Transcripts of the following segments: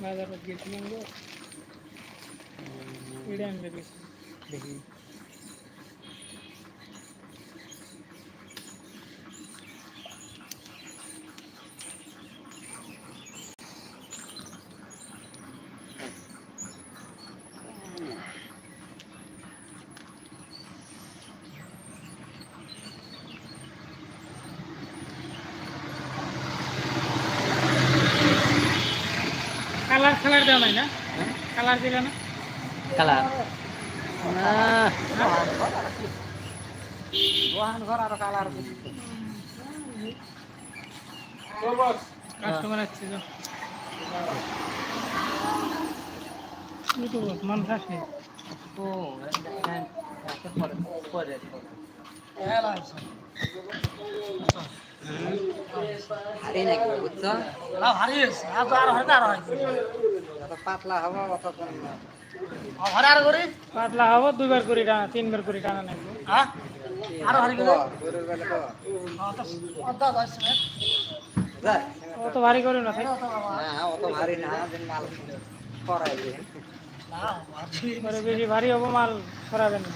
बाजारात घेतली मग आणलं কালার দেওয়া নাই না? কালার দিলে না? কালার। না ঘর আর কালার কাস্টমার আসছে মানুষ আসে ও পরে ভারী নাকি বুঝছ? ভারী আর আর হয়। পাতলা হব অত কম না। আর করি? পাতলা হব দুইবার করে টানা তিনবার করে টানা লাগবে হ্যাঁ? আর ভারী করে। অত ভারী করে না অত ভারী না মাল করাই বেশি ভারী হব মাল করাবেন না।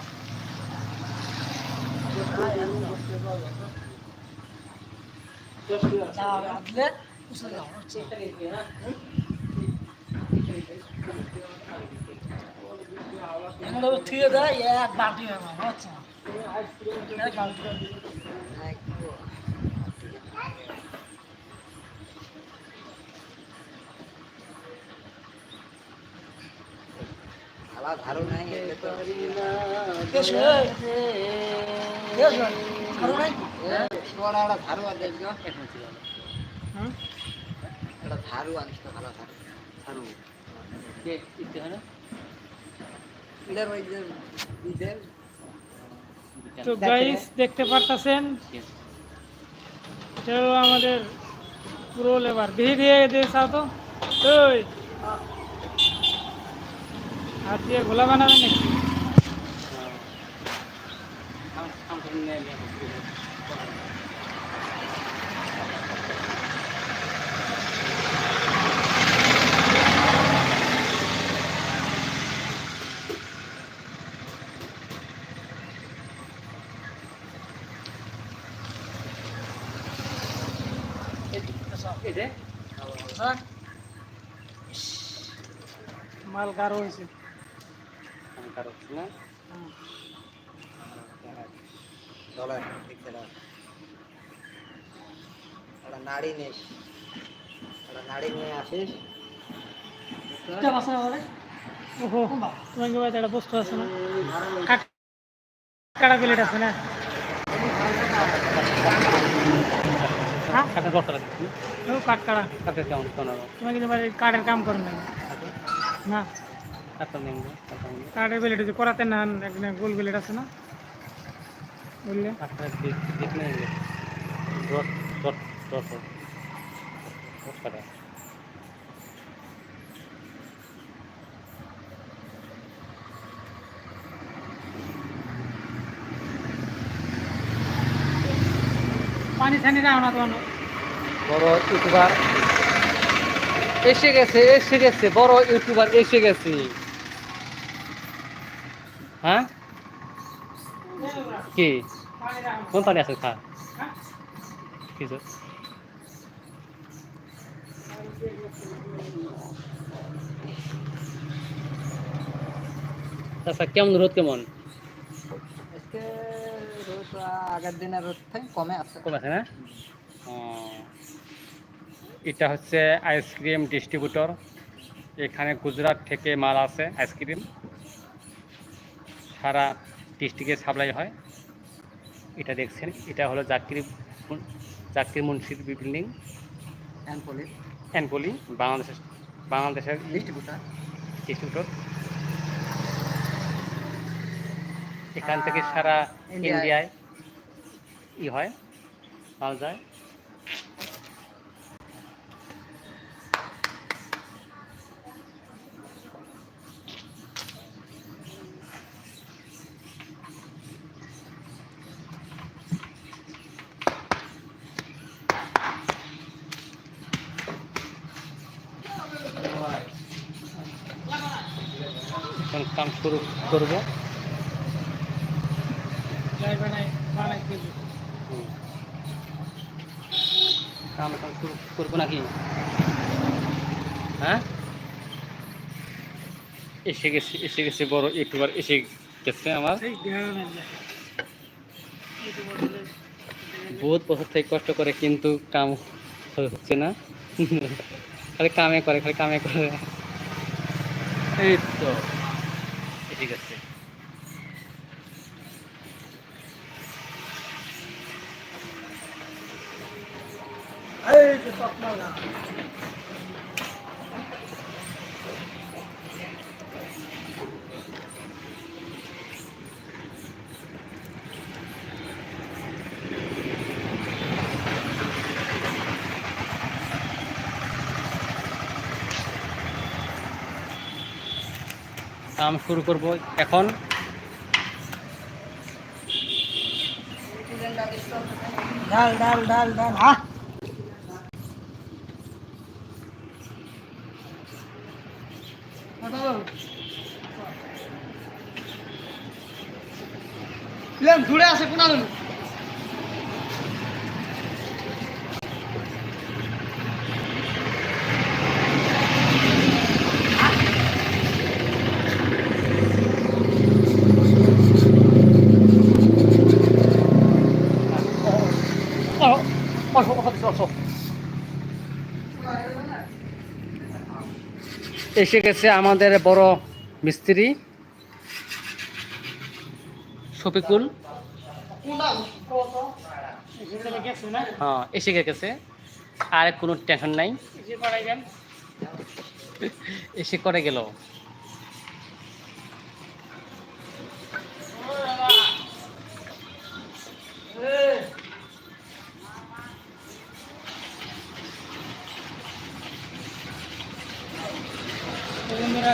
ঠিক দেয় এক বালতি হচ্ছে এক বালতি খালা ধারু নাই এলে তো একটা ধারু আর দেখছ হুম? একটা ধারু আনিস তো খালা ধারু। ধারু। ইলের ওই যে ঈদের তো গাইস দেখতে পারতাছেন? এটা আমাদের পুরো লেবার। বিহি দিয়ে দিয়ে চাও তো। ওই হাত দিয়ে গোলা বানাবে নাকি? মাল গাঢ় হয়েছে। ডলার দেখতে দাও নাড়ি নিয়ে আসিস। ওহো। বস্তু আছে না? কাটা প্লেট আছে না? কাঠ কাটা কিন্তু কাঠের কাম না। কাঠের করাতে না গোল আছে না? বুঝলে? পানি ছানি রাও না তোমার। বড় ইউটিউবার এসে গেছে এসে গেছে বড় ইউটিউবার এসে গেছে। হ্যাঁ? কি? কোন পানি আছে খা? কিছু আচ্ছা কেমন রোদ কেমন? আগের দিনের রোদ থেকে কমে আছে। কমে আছে না? এটা হচ্ছে আইসক্রিম ডিস্ট্রিবিউটর এখানে গুজরাট থেকে মাল আছে আইসক্রিম সারা ডিস্ট্রিক্টে সাপ্লাই হয়। এটা দেখছেন এটা হলো জাকির মুন- জাকির মুন্সির বিল্ডিং অ্যানপলি বাংলাদেশের বাংলাদেশের ডিস্ট্রিবিউটার ডিস্ট্রিবিউটর এখান থেকে সারা ইন্ডিয়ায়- ইন্ডিয়ায় ই হয় মাল যায়। এখন কাম শুরু করব। কাম এখন শুরু করব নাকি? হ্যাঁ? এসে গেছে এসে গেছে বড় ইউটিউবার, এসে গেছে আমার। বহুত বছর থেকে কষ্ট করে কিন্তু কাম হচ্ছে না। খালি কামে করে, খালি কামে করে। এই তো। ঠিক আছে। এই যে স্বপ্ন না কাম শুরু করব এখন। ডাল ডাল ডাল ডাল হ্যাঁ লেম ঘুরে আসে কোনা লেম এসে গেছে আমাদের বড় মিস্ত্রি। শফিকুল। হ্যাঁ এসে গেছে। আর কোনো টেনশন নাই। এসে করে গেল তো বন্ধুরা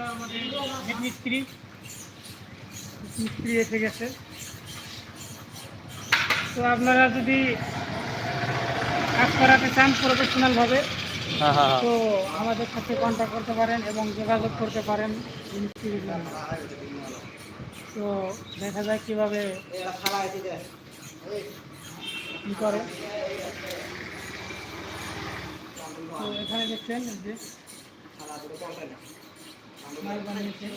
মিস্ত্রি। মিস্ত্রি এসে গেছে। তো আপনারা যদি কাজ করাতে চান প্রফেশনাল ভাবে হ্যাঁ হ্যাঁ হ্যাঁ। তো আমাদের সাথে কন্ট্যাক্ট করতে পারেন এবং যোগাযোগ করতে পারেন মিস্ত্রির জন্য। তো দেখা যায় কীভাবে কি করে। তো এখানে দেখছেন যে মাল বানিয়েছে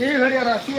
এই ঘড়ি আর কি